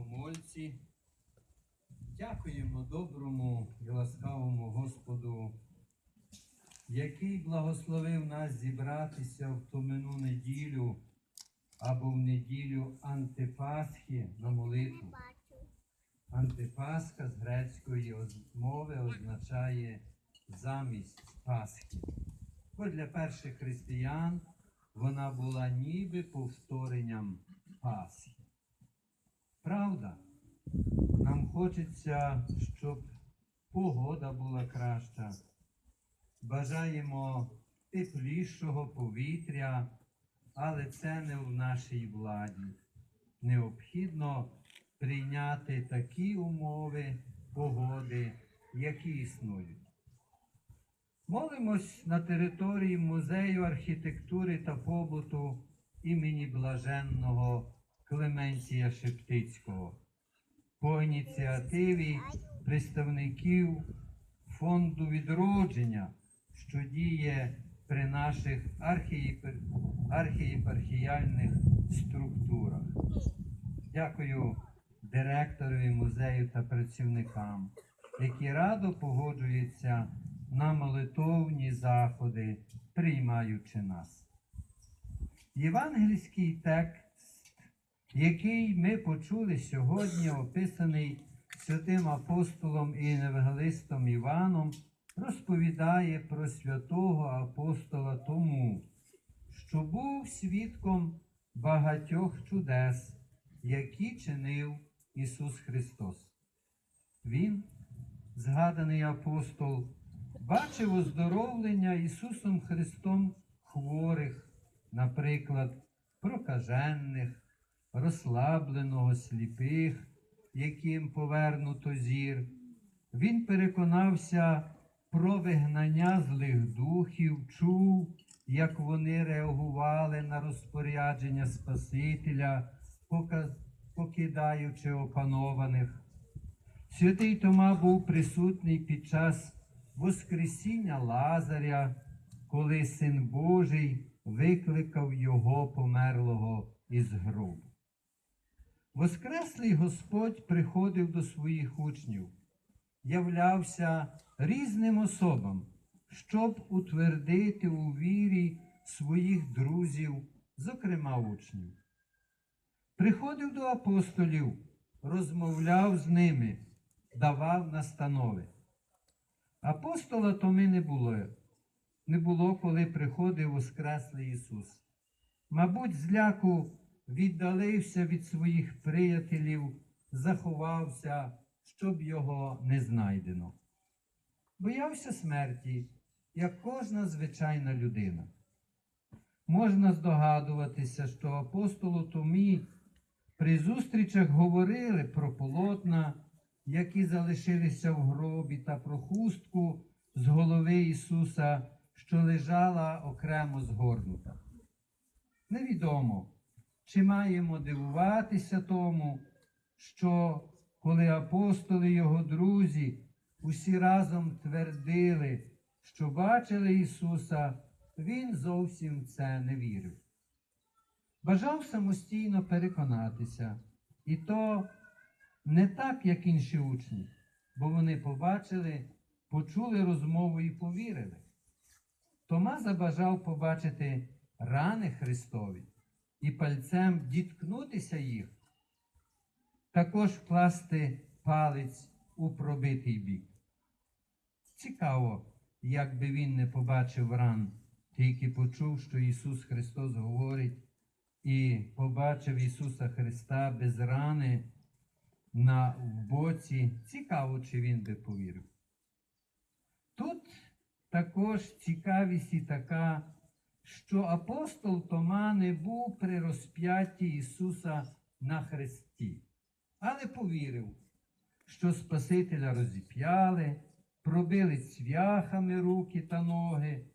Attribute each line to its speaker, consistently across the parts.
Speaker 1: богомольці. Дякуємо доброму і ласкавому Господу, який благословив нас зібратися в томину неділю або в неділю Антипасхи на молитву. Антипасха з грецької мови означає замість Пасхи. Бо для перших християн вона була ніби повторенням Пасхи. Правда, нам хочеться, щоб погода була краща. Бажаємо теплішого повітря, але це не в нашій владі. Необхідно прийняти такі умови погоди, які існують. Молимось на території музею архітектури та побуту імені блаженного Клементія Шептицького по ініціативі представників фонду відродження, що діє при наших архієпар- архієпархіяльних структурах. Дякую директорові музею та працівникам, які радо погоджуються на молитовні заходи, приймаючи нас. Євангельський текст, який ми почули сьогодні, описаний святим апостолом і евангелистом Іваном, розповідає про святого апостола тому, що був свідком багатьох чудес, які чинив Ісус Христос. Він, згаданий апостол, бачив оздоровлення Ісусом Христом хворих, наприклад, прокажених, розслабленого сліпих, яким повернуто зір. Він переконався про вигнання злих духів, чув, як вони реагували на розпорядження Спасителя, покидаючи опанованих. Святий Тома був присутній під час Воскресіння Лазаря, коли Син Божий викликав його померлого із гробу. Воскреслий Господь приходив до своїх учнів, являвся різним особам, щоб утвердити у вірі своїх друзів, зокрема учнів. Приходив до апостолів, розмовляв з ними, давав настанови. Апостола Томи не було, не було, коли приходив Воскреслий Ісус. Мабуть, зляку віддалився від своїх приятелів, заховався, щоб його не знайдено. Боявся смерті, як кожна звичайна людина. Можна здогадуватися, що апостолу Томі при зустрічах говорили про полотна, які залишилися в гробі, та про хустку з голови Ісуса, що лежала окремо згорнута. Невідомо, чи маємо дивуватися тому, що коли апостоли його друзі усі разом твердили, що бачили Ісуса, Він зовсім в це не вірив. Бажав самостійно переконатися, і то не так, як інші учні, бо вони побачили, почули розмову і повірили. Тома забажав побачити рани Христові і пальцем діткнутися їх, також вкласти палець у пробитий бік. Цікаво, як би він не побачив ран, тільки почув, що Ісус Христос говорить, і побачив Ісуса Христа без рани на боці. Цікаво, чи він би повірив. Тут також цікавість і така, що апостол Тома не був при розп'ятті Ісуса на хресті, але повірив, що Спасителя розіп'яли, пробили цвяхами руки та ноги,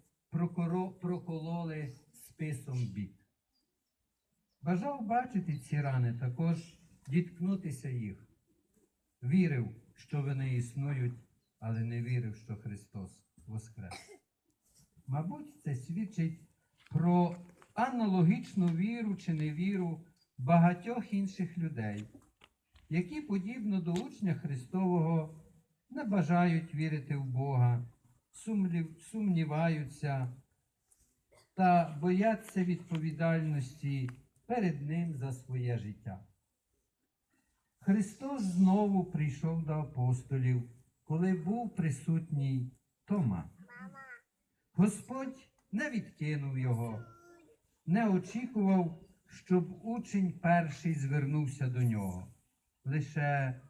Speaker 1: прокололи списом бік. Бажав бачити ці рани, також діткнутися їх. Вірив, що вони існують, але не вірив, що Христос воскрес. Мабуть, це свідчить про аналогічну віру чи невіру багатьох інших людей, які, подібно до учня Христового, не бажають вірити в Бога, сумніваються та бояться відповідальності перед Ним за своє життя. Христос знову прийшов до апостолів, коли був присутній Тома. Господь не відкинув його, не очікував, щоб учень перший звернувся до нього. Лише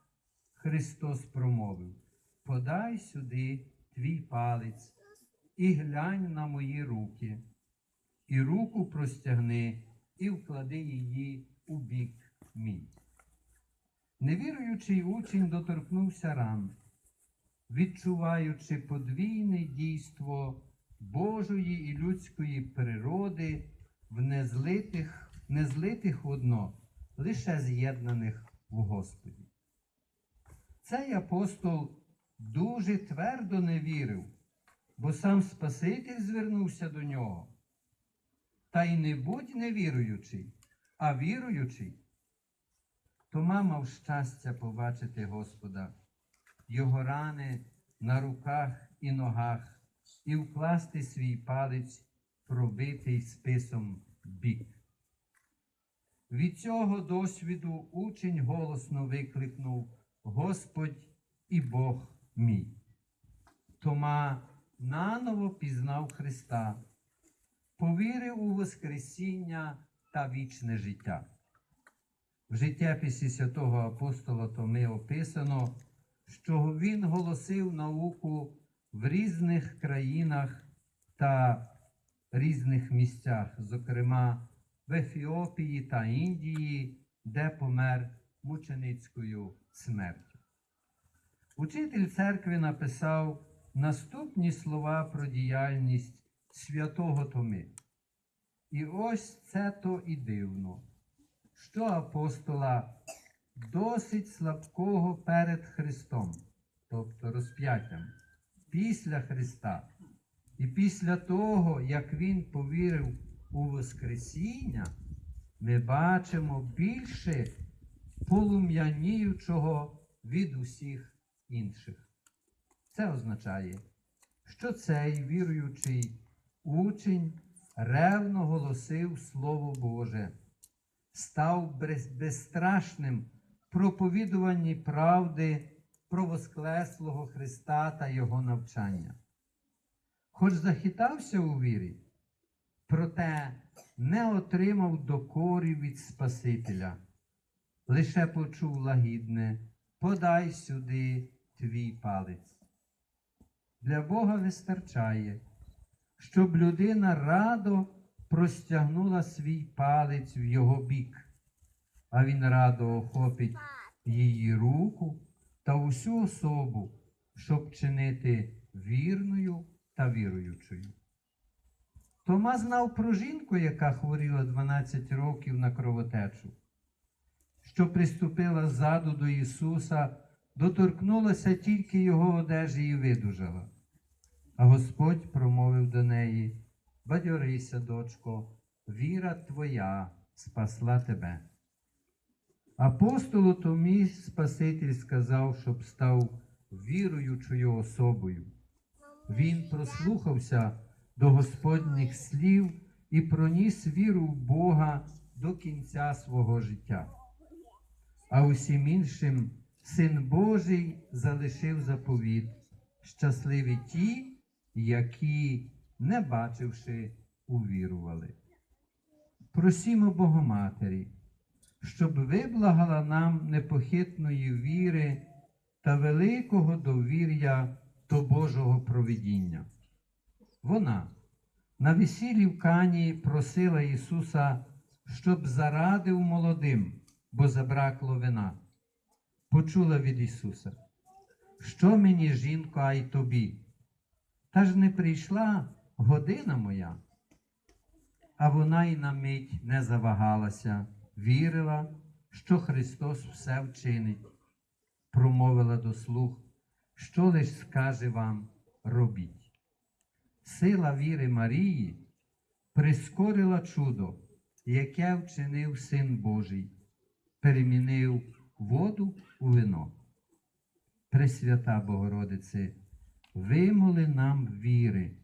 Speaker 1: Христос промовив: Подай сюди твій палець і глянь на мої руки, і руку простягни, і вклади її у бік мій. Невіруючий учень доторкнувся ран, відчуваючи подвійне дійство Божої і людської природи в незлитих, незлитих одно, лише з'єднаних в Господі. Цей апостол дуже твердо не вірив, бо сам Спаситель звернувся до нього. Та й не будь невіруючий, а віруючий. Тома мав щастя побачити Господа, його рани на руках і ногах, і вкласти свій палець, пробитий списом бік. Від цього досвіду учень голосно викликнув Господь і Бог мій. Тома наново пізнав Христа, повірив у Воскресіння та вічне життя. В життєписі святого апостола Томи описано, що він голосив науку в різних країнах та різних місцях, зокрема в Ефіопії та Індії, де помер мученицькою смертю. Учитель церкви написав наступні слова про діяльність святого Томи. І ось це то і дивно, що апостола досить слабкого перед Христом, тобто розп'яттям, після Христа, і після того, як Він повірив у Воскресіння, ми бачимо більше полум'яніючого від усіх інших. Це означає, що цей віруючий учень ревно голосив Слово Боже, став безстрашним проповідуванні правди про Воскреслого Христа та Його навчання. Хоч захитався у вірі, проте не отримав докорі від Спасителя, лише почув лагідне подай сюди твій палець. Для Бога вистачає, щоб людина радо простягнула свій палець в його бік, а він радо охопить її руку та усю особу, щоб чинити вірною та віруючою. Тома знав про жінку, яка хворіла 12 років на кровотечу, що приступила ззаду до Ісуса, доторкнулася тільки Його одежі і видужала. А Господь промовив до неї: Бадьорися, дочко, віра твоя спасла тебе. Апостолу Томі Спаситель сказав, щоб став віруючою особою. Він прослухався до Господніх слів і проніс віру в Бога до кінця свого життя. А усім іншим Син Божий залишив заповіт, щасливі ті, які, не бачивши, увірували. Просімо Богоматері, щоб виблагала нам непохитної віри та великого довір'я до Божого провидіння. Вона на весіллі в Кані просила Ісуса, щоб зарадив молодим, бо забракло вина. Почула від Ісуса, що мені, жінко, а й тобі? Та ж не прийшла година моя. А вона й на мить не завагалася, вірила, що Христос все вчинить, промовила до слух, що лиш скаже вам робіть. Сила віри Марії прискорила чудо, яке вчинив Син Божий, перемінив воду у вино. Пресвята Богородице, вимоли нам віри,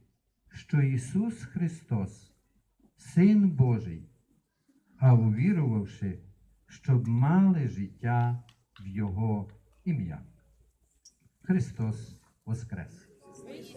Speaker 1: що Ісус Христос, Син Божий, а увірувавши, щоб мали життя в Його ім'я. Христос Воскрес! Воскрес!